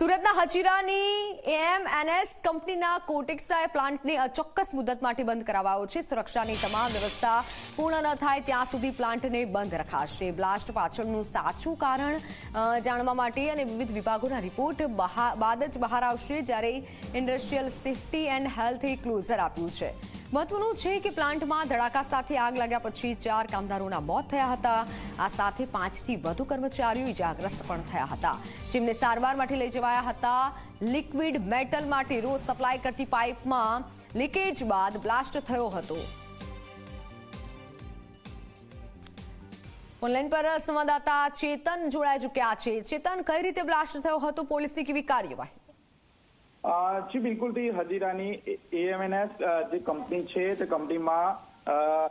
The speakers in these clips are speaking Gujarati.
સુરતના હજીરાની એએમએનએસ કંપનીના કોટેક્સાએ પ્લાન્ટને અચોક્કસ મુદત માટે બંધ કરાવાયો છે. સુરક્ષાની તમામ વ્યવસ્થા પૂર્ણ ન થાય ત્યાં સુધી પ્લાન્ટને બંધ રખાશે. બ્લાસ્ટ પાછળનું સાચું કારણ જાણવા માટે અને વિવિધ વિભાગોના રિપોર્ટ બાદ જ બહાર આવશે જ્યારે ઇન્ડસ્ટ્રીયલ સેફટી એન્ડ હેલ્થે ક્લોઝર આપ્યું છે. મહત્વનું છે કે પ્લાન્ટમાં ધડાકા સાથે આગ લાગ્યા પછી ચાર કામદારોના મોત થયા હતા. આ સાથે પાંચથી વધુ કર્મચારીઓ ઇજાગ્રસ્ત પણ થયા હતા. જેમને સારવાર માટે લઈ જવાયા હતા. લિક્વિડ મેટલ માટે રોજ સપ્લાય કરતી પાઇપમાં લીકેજ બાદ બ્લાસ્ટ થયો હતો. ઓનલાઈન પર સંવાદદાતા ચેતન જોડાઈ ચૂક્યા છે. ચેતન, કઈ રીતે બ્લાસ્ટ થયો હતો? પોલીસની કેવી કાર્યવાહી? જી બિલકુલથી હજીરાની એએમએનએસ જે કંપની છે તે કંપનીમાં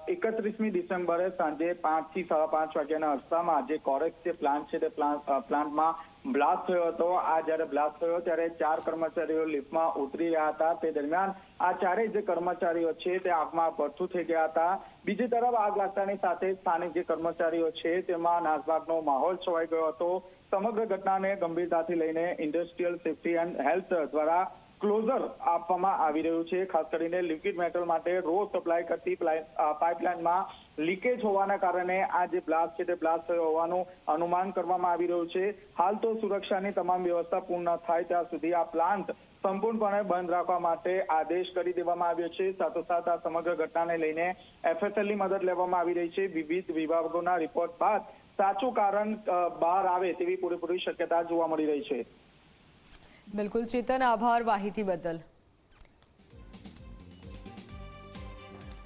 એકત્રીસમી ડિસેમ્બરે સાંજે પાંચથી સાડા પાંચ વાગ્યાના અરસામાં જે કોરેક્સ જે પ્લાન્ટ છે તે પ્લાન્ટ- પ્લાન્ટમાં બ્લાસ્ટ થયો હતો. આ જ્યારે બ્લાસ્ટ થયો ત્યારે ચાર કર્મચારીઓ લિફ્ટમાં ઉતરી રહ્યા હતા. તે દરમિયાન આ ચારેય જે કર્મચારીઓ છે તે આગમાં ભડથું થઈ ગયા હતા. બીજી તરફ આગ લાગતાની સાથે સ્થાનિક જે કર્મચારીઓ છે તેમાં નાસભાગનો માહોલ છવાઈ ગયો હતો. સમગ્ર ઘટનાને ગંભીરતાથી લઈને ઇન્ડસ્ટ્રીયલ સેફટી એન્ડ હેલ્થ દ્વારા ક્લોઝર આપવામાં આવી રહ્યું છે. ખાસ કરીને લિક્વિડ મેટલ માટે રોજ સપ્લાય કરતી પાઇપલાઇનમાં લીકેજ હોવાના કારણે આ જે બ્લાસ્ટ છે તે બ્લાસ્ટ થયો હોવાનું અનુમાન કરવામાં આવી રહ્યું છે. હાલ તો સુરક્ષાની તમામ વ્યવસ્થા પૂર્ણ થાય ત્યાં સુધી આ પ્લાન્ટ સંપૂર્ણપણે બંધ રાખવા માટે આદેશ કરી દેવામાં આવ્યો છે. સાથોસાથ આ સમગ્ર ઘટનાને લઈને એફએસએલની મદદ લેવામાં આવી રહી છે. વિવિધ વિભાગોના રિપોર્ટ બાદ સાચું કારણ બહાર આવે તેવી પૂરેપૂરી શક્યતા જોવા મળી રહી છે. બિલકુલ ચેતન આભાર માહિતી બદલ.